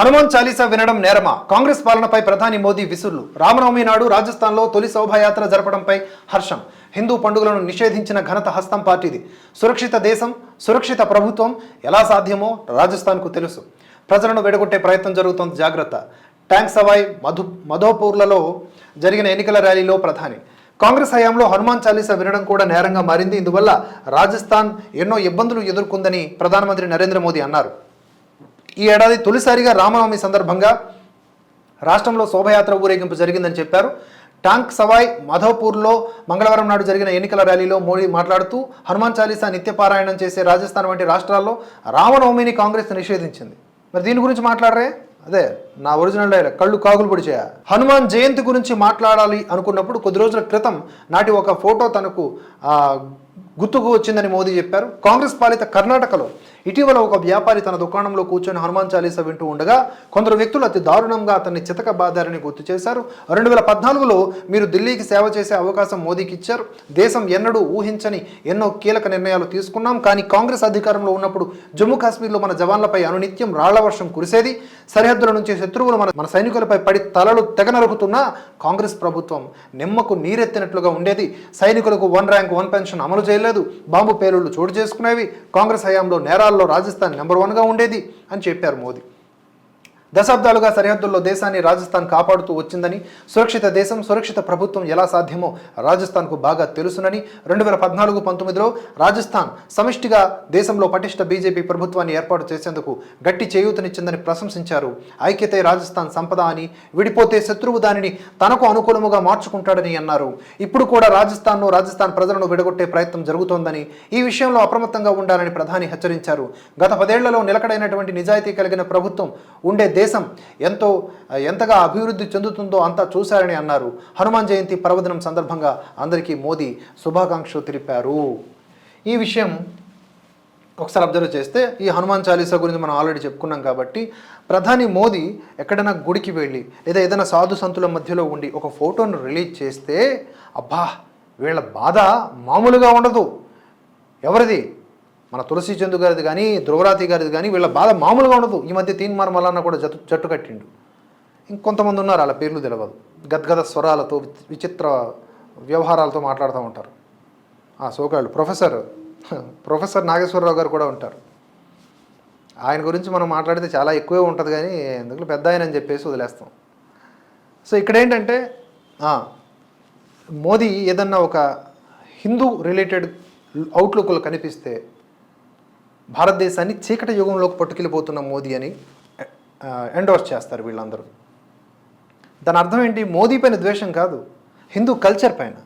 హనుమాన్ చాలీసా వినడం నేరమా? కాంగ్రెస్ పాలనపై ప్రధాని మోదీ విసుర్లు. రామనవమి నాడు రాజస్థాన్లో తొలి శోభాయాత్ర జరపడంపై హర్షం. హిందూ పండుగలను నిషేధించిన ఘనత హస్తం పార్టీది. సురక్షిత దేశం సురక్షిత ప్రభుత్వం ఎలా సాధ్యమో రాజస్థాన్కు తెలుసు. ప్రజలను వెడగొట్టే ప్రయత్నం జరుగుతోంది జాగ్రత్త. ట్యాంక్ సవాయ్ మధు మధోపూర్లలో జరిగిన ఎన్నికల ర్యాలీలో ప్రధాని. కాంగ్రెస్ హయాంలో హనుమాన్ చాలీసా వినడం కూడా నేరంగా మారింది. ఇందువల్ల రాజస్థాన్ ఎన్నో ఇబ్బందులు ఎదుర్కొందని ప్రధానమంత్రి నరేంద్ర మోదీ అన్నారు. ఈ ఏడాది తొలిసారిగా రామనవమి సందర్భంగా రాష్ట్రంలో శోభయాత్ర ఊరేగింపు జరిగిందని చెప్పారు. టాంక్ సవాయ్ మాధవపూర్లో మంగళవారం నాడు జరిగిన ఎన్నికల ర్యాలీలో మోడీ మాట్లాడుతూ హనుమాన్ చాలీసా నిత్యపారాయణం చేసే రాజస్థాన్ వంటి రాష్ట్రాల్లో రామనవమిని కాంగ్రెస్ నిషేధించింది. మరి దీని గురించి మాట్లాడరే? అదే నా ఒరిజినల్ డైలాగ్ కళ్ళు కాగులు పొడిచేయ? హనుమాన్ జయంతి గురించి మాట్లాడాలి అనుకున్నప్పుడు కొద్ది రోజుల క్రితం నాటి ఒక ఫోటో తనకు గుర్తుకు వచ్చిందని మోదీ చెప్పారు. కాంగ్రెస్ పాలిత కర్ణాటకలో ఇటీవల ఒక వ్యాపారి తన దుకాణంలో కూర్చొని హనుమాన్ చాలీసా వింటూ ఉండగా కొందరు వ్యక్తులు అతి దారుణంగా అతన్ని చితక బాదారని గుర్తు చేశారు. రెండు వేల పద్నాలుగులో మీరు ఢిల్లీకి సేవ చేసే అవకాశం మోదీకి ఇచ్చారు. దేశం ఎన్నడూ ఊహించని ఎన్నో కీలక నిర్ణయాలు తీసుకున్నాం. కానీ కాంగ్రెస్ అధికారంలో ఉన్నప్పుడు జమ్మూ కాశ్మీర్లో మన జవాన్లపై అనునిత్యం రాళ్ళ వర్షం కురిసేది. సరిహద్దుల నుంచి శత్రువులు మన మన సైనికులపై పడి తలలు తెగనరుకుతున్నా కాంగ్రెస్ ప్రభుత్వం నిమ్మకు నీరెత్తినట్లుగా ఉండేది. సైనికులకు వన్ ర్యాంక్ వన్ పెన్షన్ అమలు చేయలేదు. బాంబు పేలుళ్ళు చోటు చేసుకునేవి కాంగ్రెస్ హయాంలో నేరాల్లో రాజస్థాన్ నెంబర్ వన్గా ఉండేది అని చెప్పారు మోదీ. దశాబ్దాలుగా సరిహద్దుల్లో దేశాన్ని రాజస్థాన్ కాపాడుతూ వచ్చిందని సురక్షిత దేశం సురక్షిత ప్రభుత్వం ఎలా సాధ్యమో రాజస్థాన్కు బాగా తెలుసునని రెండు వేల పద్నాలుగు పంతొమ్మిదిలో రాజస్థాన్ సమిష్టిగా దేశంలో పటిష్ట బీజేపీ ప్రభుత్వాన్ని ఏర్పాటు చేసేందుకు గట్టి చేయూతనిచ్చిందని ప్రశంసించారు. ఐక్యతే రాజస్థాన్ సంపద అని విడిపోతే శత్రువు దానిని తనకు అనుకూలముగా మార్చుకుంటాడని అన్నారు. ఇప్పుడు కూడా రాజస్థాన్ను రాజస్థాన్ ప్రజలను విడగొట్టే ప్రయత్నం జరుగుతోందని ఈ విషయంలో అప్రమత్తంగా ఉండాలని ప్రధాని హెచ్చరించారు. గత పదేళ్ళలో నిలకడైనటువంటి నిజాయితీ కలిగిన ప్రభుత్వం ఉండే దేశం ఎంతో ఎంతగా అభివృద్ధి చెందుతుందో అంతా చూశారని అన్నారు. హనుమాన్ జయంతి పర్వదినం సందర్భంగా అందరికీ మోదీ శుభాకాంక్షలు తెలిపారు. ఈ విషయం ఒకసారి అబ్జర్వ్ చేస్తే ఈ హనుమాన్ చాలీసా గురించి మనం ఆల్రెడీ చెప్పుకున్నాం కాబట్టి ప్రధాని మోదీ ఎక్కడైనా గుడికి వెళ్ళి లేదా ఏదైనా సాధు సంతుల మధ్యలో ఉండి ఒక ఫోటోను రిలీజ్ చేస్తే అబ్బా వీళ్ళ బాధ మామూలుగా ఉండదు. ఎవరిది? మన తులసి చందు గారిది కానీ ధ్రువరాతి గారిది కానీ వీళ్ళ బాధ మామూలుగా ఉండదు. ఈ మధ్య తీన్మార్ మల్లన్న కూడా జట్టు జట్టు కట్టిండు. ఇంకొంతమంది ఉన్నారు వాళ్ళ పేర్లు తెలియదు గద్గద స్వరాలతో విచిత్ర వ్యవహారాలతో మాట్లాడుతూ ఉంటారు. ఆ సోకాళ్ళు. ప్రొఫెసర్ ప్రొఫెసర్ నాగేశ్వరరావు గారు కూడా ఉంటారు. ఆయన గురించి మనం మాట్లాడితే చాలా ఎక్కువే ఉంటుంది కానీ ఎందుకు పెద్ద ఆయన అని చెప్పేసి వదిలేస్తాం. సో ఇక్కడ ఏంటంటే మోదీ ఏదన్నా ఒక హిందూ రిలేటెడ్ అవుట్లుక్లు కనిపిస్తే భారతదేశాన్ని చీకటి యుగంలోకి పట్టుకెళ్ళిపోతున్న మోదీ అని ఎండోర్స్ చేస్తారు వీళ్ళందరూ. దాని అర్థం ఏంటి? మోదీ పైన ద్వేషం కాదు. హిందూ కల్చర్ పైన.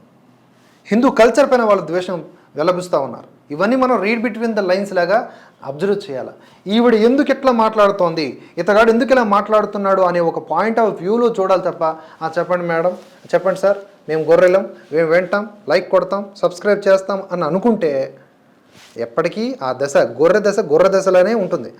హిందూ కల్చర్ పైన వాళ్ళు ద్వేషం వెలబుస్తూ ఉన్నారు. ఇవన్నీ మనం రీడ్ బిట్వీన్ ద లైన్స్ లాగా అబ్జర్వ్ చేయాలి. ఈవిడ ఎందుకు ఎట్లా మాట్లాడుతోంది? ఇతగాడు ఎందుకు ఇలా మాట్లాడుతున్నాడు అనే ఒక పాయింట్ ఆఫ్ వ్యూలో చూడాలి తప్ప "ఆ, చెప్పండి మేడం చెప్పండి సార్ మేము గొర్రెలం మేము వింటాం లైక్ కొడతాం సబ్స్క్రైబ్ చేస్తాం అని అనుకుంటే ఎప్పటికీ ఆ దశ గొర్రె దశ గొర్రె దశలోనే ఉంటుంది.